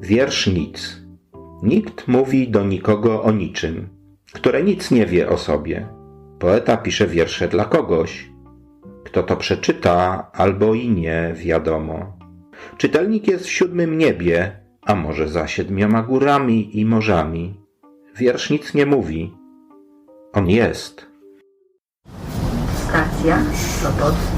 Wiersz nic. Nikt mówi do nikogo o niczym, które nic nie wie o sobie. Poeta pisze wiersze dla kogoś. Kto to przeczyta, albo i nie, wiadomo. Czytelnik jest w siódmym niebie, a może za siedmioma górami i morzami. Wiersz nic nie mówi. On jest. Stacja Sopot.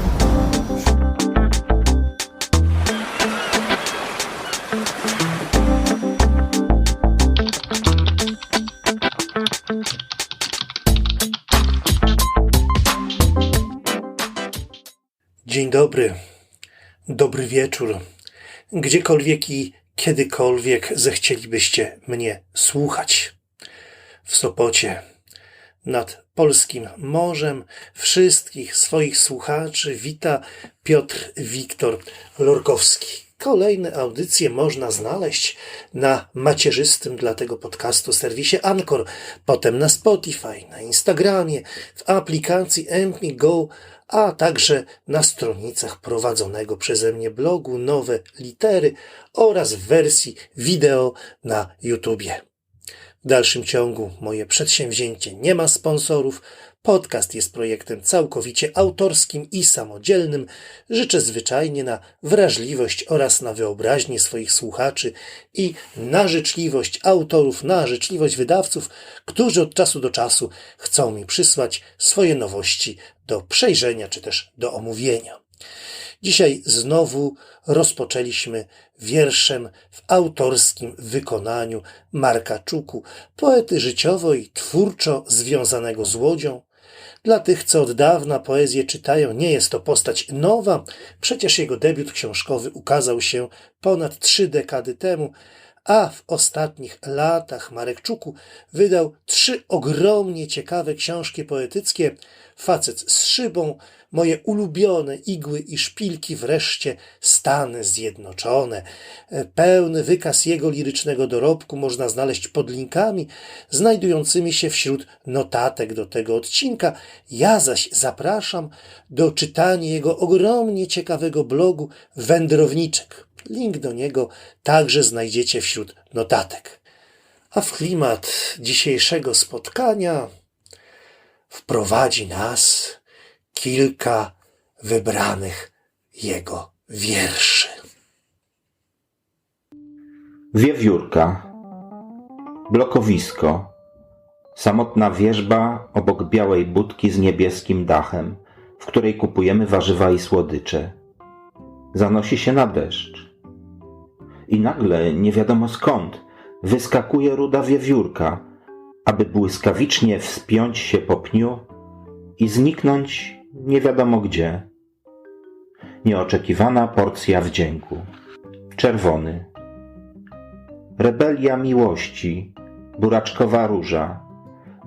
Dzień dobry, dobry wieczór. Gdziekolwiek i kiedykolwiek zechcielibyście mnie słuchać. W Sopocie, nad polskim morzem, wszystkich swoich słuchaczy wita Piotr Wiktor Lorkowski. Kolejne audycje można znaleźć na macierzystym dla tego podcastu serwisie Anchor, potem na Spotify, na Instagramie, w aplikacji MP Go, a także na stronicach prowadzonego przeze mnie blogu Nowe Litery oraz w wersji wideo na YouTubie. W dalszym ciągu moje przedsięwzięcie nie ma sponsorów. Podcast jest projektem całkowicie autorskim i samodzielnym. Życzę zwyczajnie na wrażliwość oraz na wyobraźnię swoich słuchaczy i na życzliwość autorów, na życzliwość wydawców, którzy od czasu do czasu chcą mi przysłać swoje nowości do przejrzenia czy też do omówienia. Dzisiaj znowu rozpoczęliśmy wierszem w autorskim wykonaniu Marka Czuku, poety życiowo i twórczo związanego z Łodzią. Dla tych, co od dawna poezję czytają, nie jest to postać nowa, przecież jego debiut książkowy ukazał się ponad trzy dekady temu, a w ostatnich latach Marek Czuku wydał trzy ogromnie ciekawe książki poetyckie: Facet z szybą, moje ulubione igły i szpilki, wreszcie Stany Zjednoczone. Pełny wykaz jego lirycznego dorobku można znaleźć pod linkami znajdującymi się wśród notatek do tego odcinka. Ja zaś zapraszam do czytania jego ogromnie ciekawego blogu Wędrowniczek. Link do niego także znajdziecie wśród notatek. A w klimat dzisiejszego spotkania wprowadzi nas kilka wybranych jego wierszy. Wiewiórka. Blokowisko. Samotna wierzba obok białej budki z niebieskim dachem, w której kupujemy warzywa i słodycze. Zanosi się na deszcz. I nagle, nie wiadomo skąd, wyskakuje ruda wiewiórka, aby błyskawicznie wspiąć się po pniu i zniknąć nie wiadomo gdzie. Nieoczekiwana porcja wdzięku. Czerwony. Rebelia miłości, buraczkowa róża.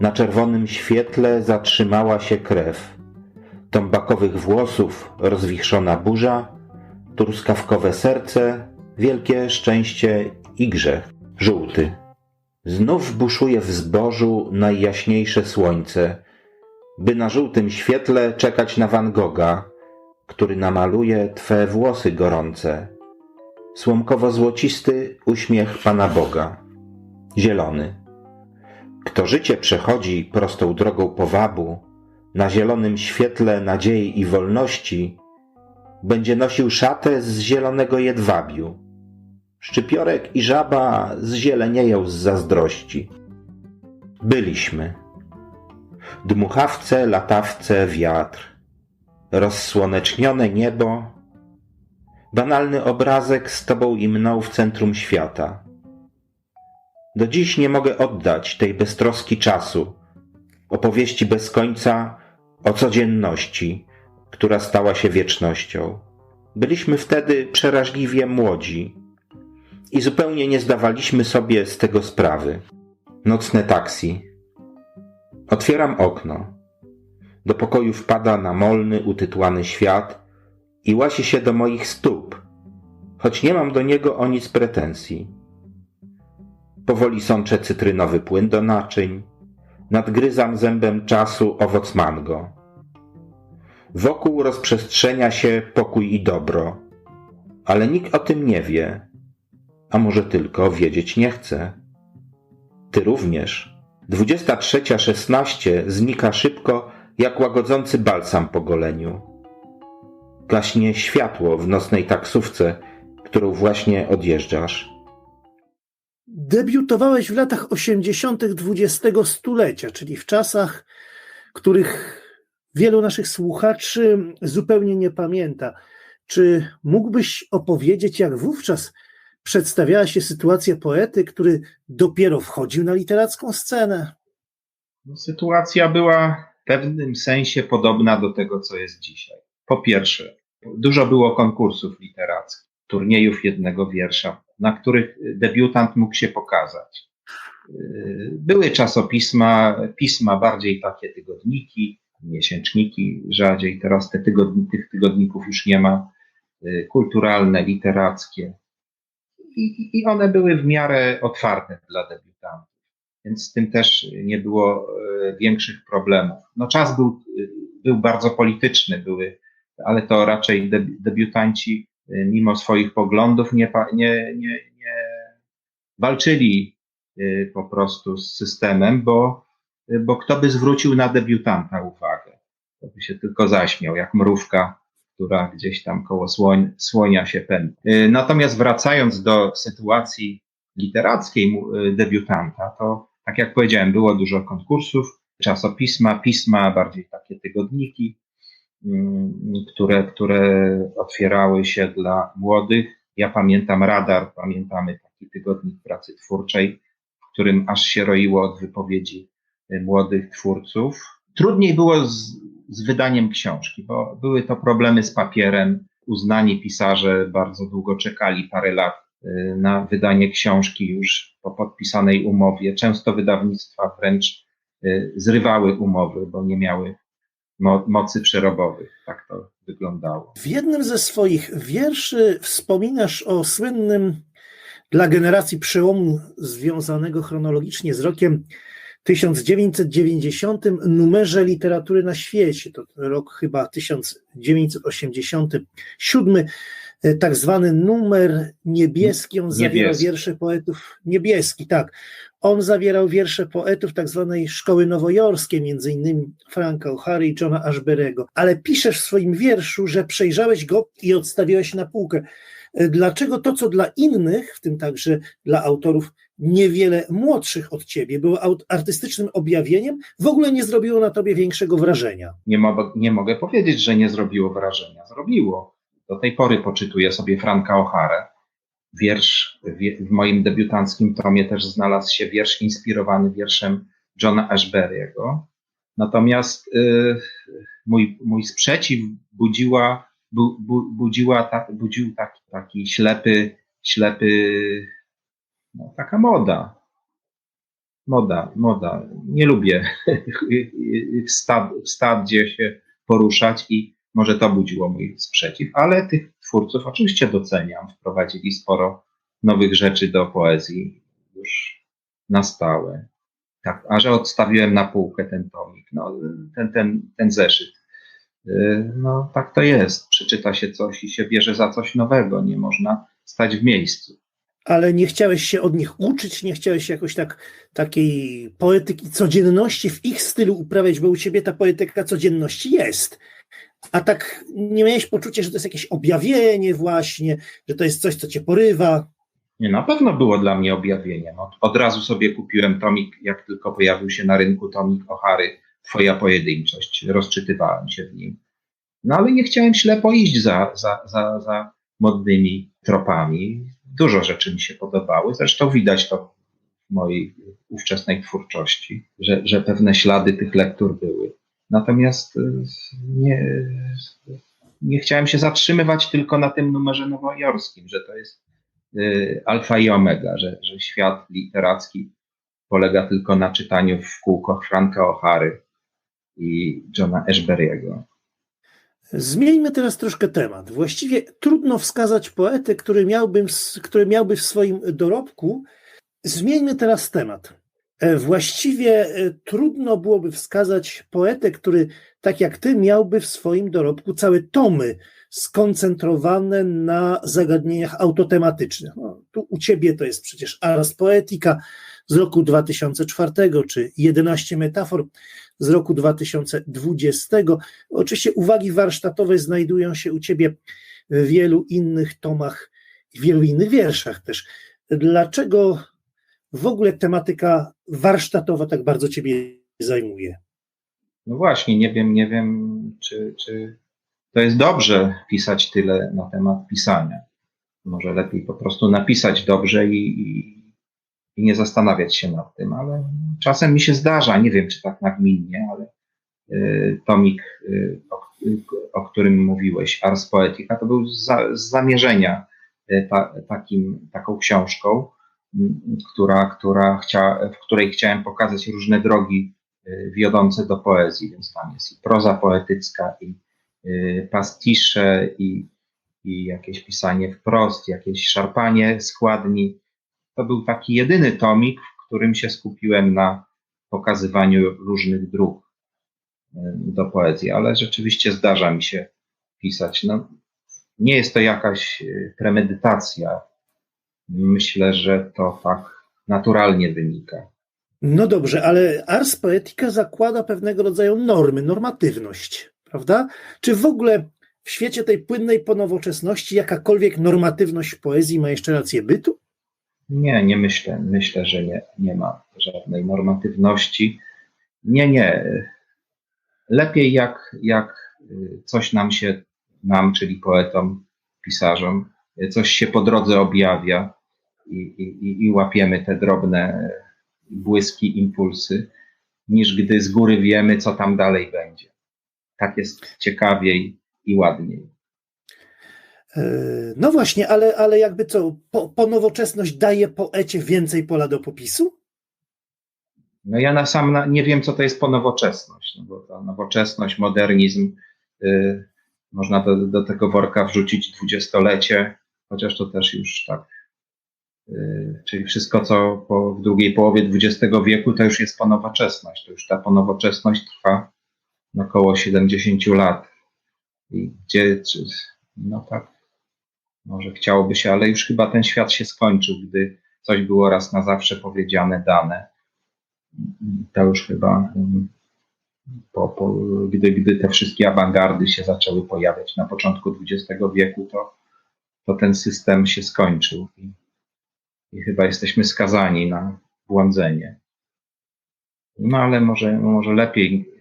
Na czerwonym świetle zatrzymała się krew. Tombakowych włosów rozwichrzona burza, truskawkowe serce, wielkie szczęście i grzech. Żółty. Znów buszuje w zbożu najjaśniejsze słońce, by na żółtym świetle czekać na Van Gogha, który namaluje Twe włosy gorące. Słomkowo-złocisty uśmiech Pana Boga. Zielony. Kto życie przechodzi prostą drogą powabu, na zielonym świetle nadziei i wolności, będzie nosił szatę z zielonego jedwabiu. Szczypiorek i żaba zzielenieją z zazdrości. Byliśmy. Dmuchawce, latawce, wiatr. Rozsłonecznione niebo. Banalny obrazek z tobą i mną w centrum świata. Do dziś nie mogę oddać tej beztroski czasu, opowieści bez końca o codzienności, która stała się wiecznością. Byliśmy wtedy przeraźliwie młodzi i zupełnie nie zdawaliśmy sobie z tego sprawy. Nocne taksi. Otwieram okno. Do pokoju wpada namolny, utytłany świat i łasi się do moich stóp, choć nie mam do niego o nic pretensji. Powoli sączę cytrynowy płyn do naczyń, nadgryzam zębem czasu owoc mango. Wokół rozprzestrzenia się pokój i dobro, ale nikt o tym nie wie, a może tylko wiedzieć nie chce. Ty również. 23.16 znika szybko, jak łagodzący balsam po goleniu. Gaśnie światło w nocnej taksówce, którą właśnie odjeżdżasz. Debiutowałeś w latach 80. XX stulecia, czyli w czasach, których wielu naszych słuchaczy zupełnie nie pamięta. Czy mógłbyś opowiedzieć, jak wówczas przedstawiała się sytuacja poety, który dopiero wchodził na literacką scenę? No, sytuacja była w pewnym sensie podobna do tego, co jest dzisiaj. Po pierwsze, dużo było konkursów literackich, turniejów jednego wiersza, na których debiutant mógł się pokazać. Były czasopisma, pisma bardziej takie tygodniki, miesięczniki, rzadziej teraz te tygodni, tych tygodników już nie ma, kulturalne, literackie. I, I one były w miarę otwarte dla debiutantów, więc z tym też nie było e, większych problemów. No czas był, był bardzo polityczny, były, ale to raczej debiutanci e, mimo swoich poglądów nie, nie, nie, nie walczyli e, po prostu z systemem, bo, bo kto by zwrócił na debiutanta uwagę? To by się tylko zaśmiał, jak mrówka która gdzieś tam koło słoń, słonia się pędzi. Natomiast wracając do sytuacji literackiej debiutanta, to tak jak powiedziałem, było dużo konkursów, czasopisma, pisma, bardziej takie tygodniki, które, które otwierały się dla młodych. Ja pamiętam Radar, pamiętamy taki tygodnik pracy twórczej, w którym aż się roiło od wypowiedzi młodych twórców. Trudniej było z, z wydaniem książki, bo były to problemy z papierem. Uznani pisarze bardzo długo czekali parę lat y, na wydanie książki już po podpisanej umowie. Często wydawnictwa wręcz y, zrywały umowy, bo nie miały mo mocy przerobowych. Tak to wyglądało. W jednym ze swoich wierszy wspominasz o słynnym dla generacji przełomu związanego chronologicznie z rokiem 1990 numerze literatury na świecie, to rok chyba 1987, tak zwany numer niebieski, on zawierał Niebieski. wiersze poetów, niebieski, tak, on zawierał wiersze poetów tak zwanej szkoły nowojorskiej, między innymi Franka O'Hary i Johna Ashberego, ale piszesz w swoim wierszu, że przejrzałeś go i odstawiłeś na półkę. Dlaczego to, co dla innych, w tym także dla autorów niewiele młodszych od ciebie, było artystycznym objawieniem, w ogóle nie zrobiło na tobie większego wrażenia? Nie, mo nie mogę powiedzieć, że nie zrobiło wrażenia. Zrobiło. Do tej pory poczytuję sobie Franka O'Hare. Wiersz w, w moim debiutanckim tomie też znalazł się wiersz inspirowany wierszem Johna Ashbery'ego. Natomiast y, mój, mój sprzeciw budziła, bu, bu, budziła ta, budził taki, taki ślepy, ślepy, no, taka moda. Moda, moda. Nie lubię w, stad, się poruszać i może to budziło mój sprzeciw, ale tych twórców oczywiście doceniam. Wprowadzili sporo nowych rzeczy do poezji już na stałe. Tak, a że odstawiłem na półkę ten tomik, no, ten, ten, ten zeszyt. Yy, No, tak to jest. Przeczyta się coś i się bierze za coś nowego. Nie można stać w miejscu. Ale nie chciałeś się od nich uczyć, nie chciałeś jakoś tak takiej poetyki codzienności w ich stylu uprawiać, bo u ciebie ta poetyka codzienności jest. A tak nie miałeś poczucia, że to jest jakieś objawienie właśnie, że to jest coś, co cię porywa. Nie, na pewno było dla mnie objawieniem. Od, od razu sobie kupiłem tomik, jak tylko pojawił się na rynku tomik O'Hary, Twoja pojedynczość. Rozczytywałem się w nim. No ale nie chciałem ślepo iść za, za, za, za modnymi tropami. Dużo rzeczy mi się podobały. Zresztą widać to w mojej ówczesnej twórczości, że, że pewne ślady tych lektur były. Natomiast y, nie, nie chciałem się zatrzymywać tylko na tym numerze nowojorskim, że to jest y, alfa i omega, że, że świat literacki polega tylko na czytaniu w kółko Franka O'Hary i Johna Ashbery'ego. Zmieńmy teraz troszkę temat. Właściwie trudno wskazać poetę, który miałby, który miałby w swoim dorobku. Zmieńmy teraz temat. E, Właściwie e, trudno byłoby wskazać poetę, który, tak jak ty, miałby w swoim dorobku całe tomy skoncentrowane na zagadnieniach autotematycznych. No, tu u ciebie to jest przecież Ars Poetica z roku 2004, czy 11 metafor z roku 2020. Oczywiście uwagi warsztatowe znajdują się u ciebie w wielu innych tomach i wielu innych wierszach też. Dlaczego w ogóle tematyka warsztatowa tak bardzo ciebie zajmuje? No właśnie, nie wiem, nie wiem, czy, czy to jest dobrze pisać tyle na temat pisania. Może lepiej po prostu napisać dobrze i, i, i nie zastanawiać się nad tym, ale czasem mi się zdarza, nie wiem, czy tak nagminnie, ale y, tomik, y, o, o którym mówiłeś, Ars Poetica, to był za, z zamierzenia y, ta, takim, taką książką, m, która, która chcia, w której chciałem pokazać różne drogi wiodące do poezji, więc tam jest i proza poetycka, i pastisze, i, i jakieś pisanie wprost, jakieś szarpanie składni. To był taki jedyny tomik, w którym się skupiłem na pokazywaniu różnych dróg do poezji, ale rzeczywiście zdarza mi się pisać. No, nie jest to jakaś y, premedytacja. Myślę, że to tak naturalnie wynika. No dobrze, ale Ars Poetica zakłada pewnego rodzaju normy, normatywność, prawda? Czy w ogóle w świecie tej płynnej ponowoczesności jakakolwiek normatywność poezji ma jeszcze rację bytu? Nie, nie myślę. Myślę, że nie, nie ma żadnej normatywności. Nie, nie. Lepiej jak, jak coś nam się, nam, czyli poetom, pisarzom, coś się po drodze objawia i, i, i łapiemy te drobne błyski, impulsy, niż gdy z góry wiemy, co tam dalej będzie. Tak jest ciekawiej i ładniej. E, No właśnie, ale, ale jakby co, po, ponowoczesność daje poecie więcej pola do popisu? No ja na sam na, nie wiem, co to jest ponowoczesność, no bo ta nowoczesność, modernizm, y, można do, do tego worka wrzucić dwudziestolecie, chociaż to też już tak. Y, czyli wszystko, co po, w drugiej połowie XX wieku, to już jest ponowoczesność. To już ta ponowoczesność trwa około 70 lat. I gdzie, czy, no tak, może chciałoby się, ale już chyba ten świat się skończył, gdy coś było raz na zawsze powiedziane, dane to już chyba mm, po, po, gdy, gdy te wszystkie awangardy się zaczęły pojawiać na początku XX wieku, to, to ten system się skończył i, i chyba jesteśmy skazani na błądzenie. No ale może, może lepiej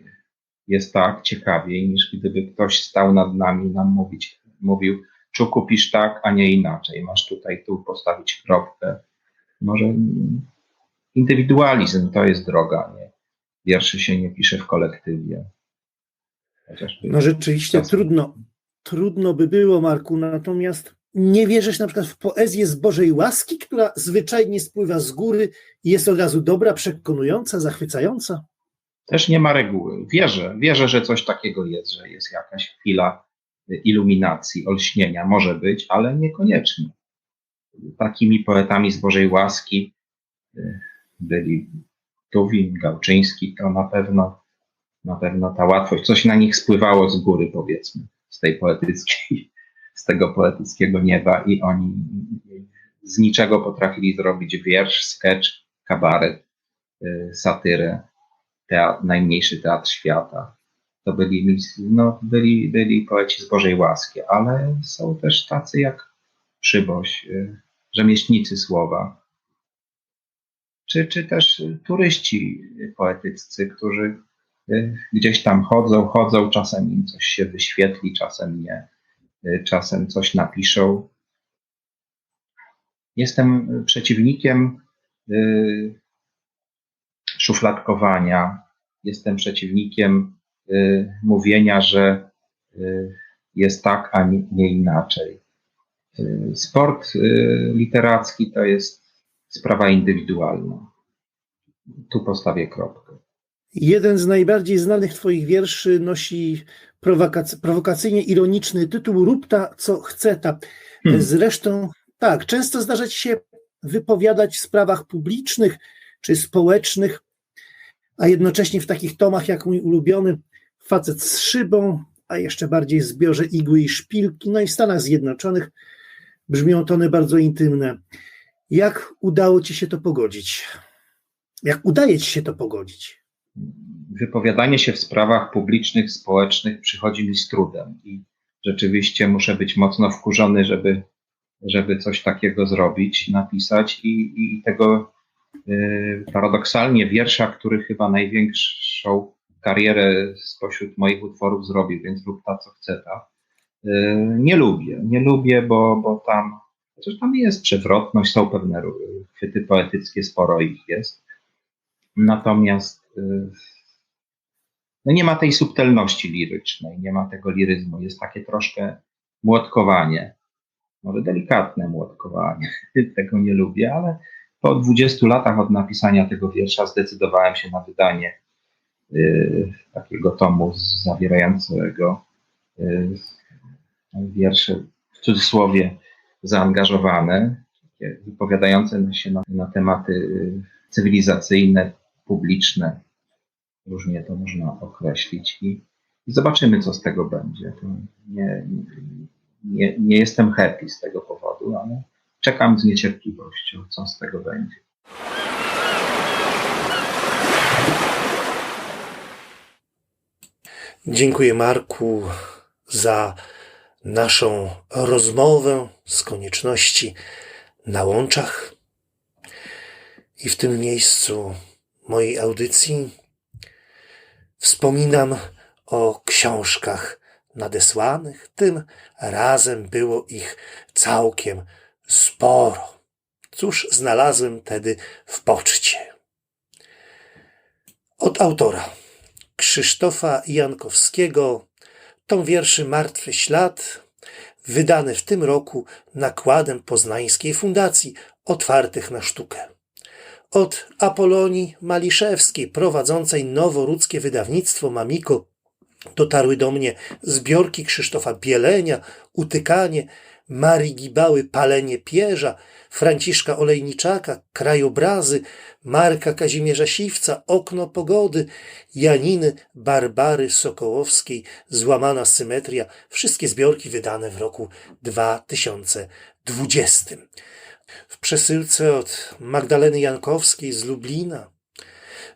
jest tak, ciekawiej, niż gdyby ktoś stał nad nami i nam mówić, mówił, czy kupisz tak, a nie inaczej. Masz tutaj tu postawić kropkę. Może indywidualizm to jest droga, nie? Wierszy się nie pisze w kolektywie. Chociażby No rzeczywiście czasem- trudno, trudno by było, Marku, natomiast nie wierzysz na przykład w poezję z Bożej łaski, która zwyczajnie spływa z góry i jest od razu dobra, przekonująca, zachwycająca? Też nie ma reguły. Wierzę, wierzę, że coś takiego jest, że jest jakaś chwila iluminacji, olśnienia. Może być, ale niekoniecznie. Takimi poetami z Bożej łaski y, byli Tuwim, Gałczyński, to na pewno, na pewno ta łatwość, coś na nich spływało z góry, powiedzmy, z tej poetyckiej, z tego poetyckiego nieba i oni z niczego potrafili zrobić wiersz, sketch, kabaret, y, satyrę, teatr, najmniejszy teatr świata. To byli, no, byli, byli poeci z Bożej łaski, ale są też tacy jak Przyboś, y, rzemieślnicy słowa, czy, czy też turyści poetyccy, którzy y, gdzieś tam chodzą, chodzą, czasem im coś się wyświetli, czasem nie, y, czasem coś napiszą. Jestem przeciwnikiem szufladkowania, jestem przeciwnikiem mówienia, że y, jest tak, a nie, inaczej. Y, Sport y, literacki to jest sprawa indywidualna. Tu postawię kropkę. Jeden z najbardziej znanych Twoich wierszy nosi prowokac- prowokacyjnie ironiczny tytuł Rób ta, co chce ta. Hmm. Zresztą, tak, często zdarza Ci się wypowiadać w sprawach publicznych czy społecznych, a jednocześnie w takich tomach jak mój ulubiony Facet z szybą, a jeszcze bardziej zbiorze Igły i Szpilki, no i w Stanach Zjednoczonych brzmią tony bardzo intymne. Jak udało ci się to pogodzić? Jak udaje ci się to pogodzić? Wypowiadanie się w sprawach publicznych, społecznych przychodzi mi z trudem i rzeczywiście muszę być mocno wkurzony, żeby, żeby coś takiego zrobić, napisać i, i tego y, paradoksalnie wiersza, który chyba największą karierę spośród moich utworów zrobił, więc lub ta co chce ta. Y, nie lubię, nie lubię, bo, bo tam, chociaż tam jest przewrotność, są pewne chwyty poetyckie, sporo ich jest. Natomiast y, no nie ma tej subtelności lirycznej, nie ma tego liryzmu. Jest takie troszkę młotkowanie, może delikatne młotkowanie. Tego nie lubię, ale po 20 latach od napisania tego wiersza zdecydowałem się na wydanie takiego tomu zawierającego y, wiersze w cudzysłowie zaangażowane, wypowiadające się na, na tematy y, cywilizacyjne, publiczne, różnie to można określić i, i zobaczymy, co z tego będzie. Nie, nie, nie jestem happy z tego powodu, ale czekam z niecierpliwością, co z tego będzie. Dziękuję Marku za naszą rozmowę z konieczności na łączach. I w tym miejscu mojej audycji wspominam o książkach nadesłanych. Tym razem było ich całkiem sporo. Cóż znalazłem tedy w poczcie? Od autora Krzysztofa Jankowskiego, tom wierszy Martwy Ślad, wydany w tym roku nakładem Poznańskiej Fundacji Otwartych na Sztukę. Od Apolonii Maliszewskiej, prowadzącej noworudzkie wydawnictwo Mamiko, dotarły do mnie zbiorki Krzysztofa Bielenia, Utykanie, Marii Gibały, Palenie Pierza, Franciszka Olejniczaka, Krajobrazy, Marka Kazimierza Siwca, Okno Pogody, Janiny Barbary Sokołowskiej, Złamana Symetria, wszystkie zbiorki wydane w roku 2020. W przesyłce od Magdaleny Jankowskiej z Lublina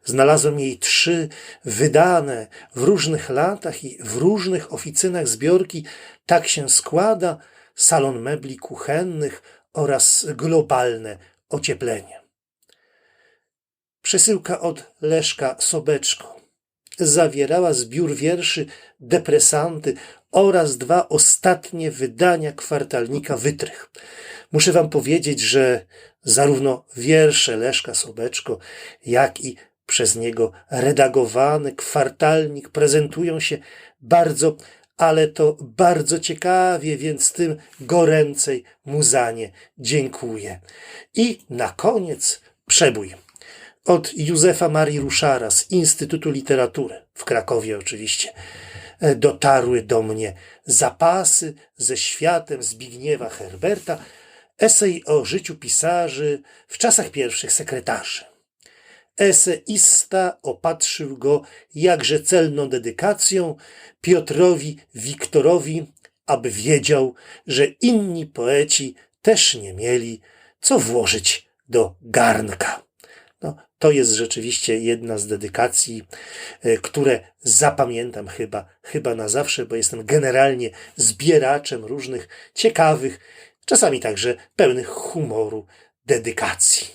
Znalazłem jej trzy wydane w różnych latach i w różnych oficynach zbiorki. Tak się składa salon mebli kuchennych oraz globalne ocieplenie. Przesyłka od Leszka Sobeczko zawierała zbiór wierszy Depresanty oraz dwa ostatnie wydania kwartalnika Wytrych. Muszę wam powiedzieć, że zarówno wiersze Leszka Sobeczko, jak i przez niego redagowany kwartalnik prezentują się bardzo, ale to bardzo ciekawie, więc tym goręcej mu za nie dziękuję. I na koniec przebój. Od Józefa Marii Ruszara z Instytutu Literatury, w Krakowie oczywiście, dotarły do mnie zapasy ze światem Zbigniewa Herberta, esej o życiu pisarzy w czasach pierwszych sekretarzy. Eseista opatrzył go jakże celną dedykacją Piotrowi Wiktorowi, aby wiedział, że inni poeci też nie mieli co włożyć do garnka. No, to jest rzeczywiście jedna z dedykacji, e, które zapamiętam chyba, chyba na zawsze, bo jestem generalnie zbieraczem różnych ciekawych, czasami także pełnych humoru dedykacji.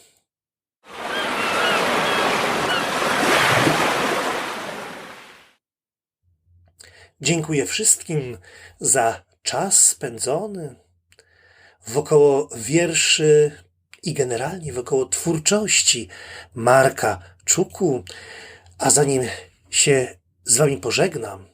Dziękuję wszystkim za czas spędzony wokoło wierszy i generalnie wokoło twórczości Marka Czuku. A zanim się z Wami pożegnam,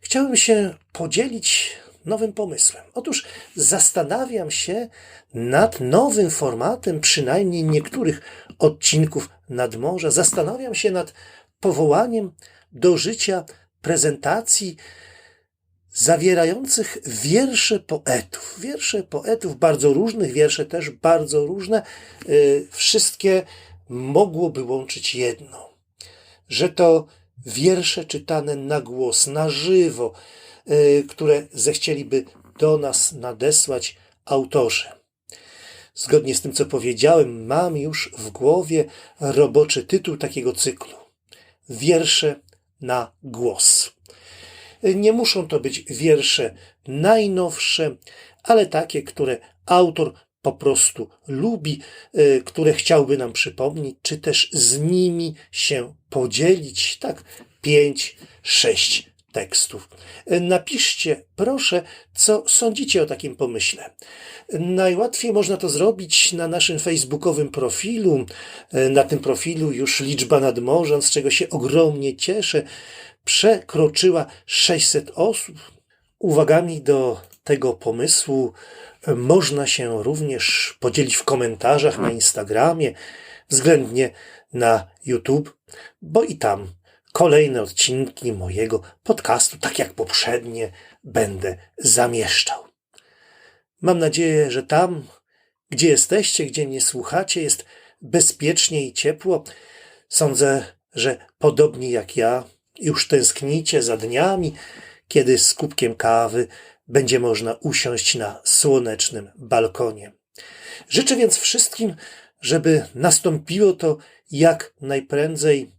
chciałbym się podzielić nowym pomysłem. Otóż zastanawiam się nad nowym formatem, przynajmniej niektórych odcinków nadmorza. Zastanawiam się nad powołaniem do życia prezentacji zawierających wiersze poetów. Wiersze poetów bardzo różnych, wiersze też bardzo różne. Y, wszystkie mogłoby łączyć jedno, że to wiersze czytane na głos, na żywo, y, które zechcieliby do nas nadesłać autorzy. Zgodnie z tym, co powiedziałem, mam już w głowie roboczy tytuł takiego cyklu. Wiersze na głos. Nie muszą to być wiersze najnowsze, ale takie, które autor po prostu lubi, y, które chciałby nam przypomnieć, czy też z nimi się podzielić. Tak, pięć, sześć tekstów. Y, Napiszcie, proszę, co sądzicie o takim pomyśle. Najłatwiej można to zrobić na naszym facebookowym profilu. Y, Na tym profilu już liczba nadmorząc, z czego się ogromnie cieszę, przekroczyła 600 osób. Uwagami do tego pomysłu e, można się również podzielić w komentarzach na Instagramie, względnie na YouTube, bo i tam kolejne odcinki mojego podcastu, tak jak poprzednie, będę zamieszczał. Mam nadzieję, że tam, gdzie jesteście, gdzie mnie słuchacie, jest bezpiecznie i ciepło. Sądzę, że podobnie jak ja, już tęsknicie za dniami, kiedy z kubkiem kawy będzie można usiąść na słonecznym balkonie. Życzę więc wszystkim, żeby nastąpiło to jak najprędzej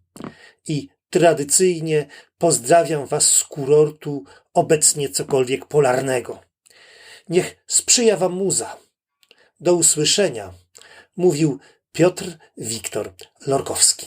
i Tradycyjnie pozdrawiam Was z kurortu obecnie cokolwiek polarnego. Niech sprzyja Wam muza. Do usłyszenia, mówił Piotr Wiktor Lorkowski.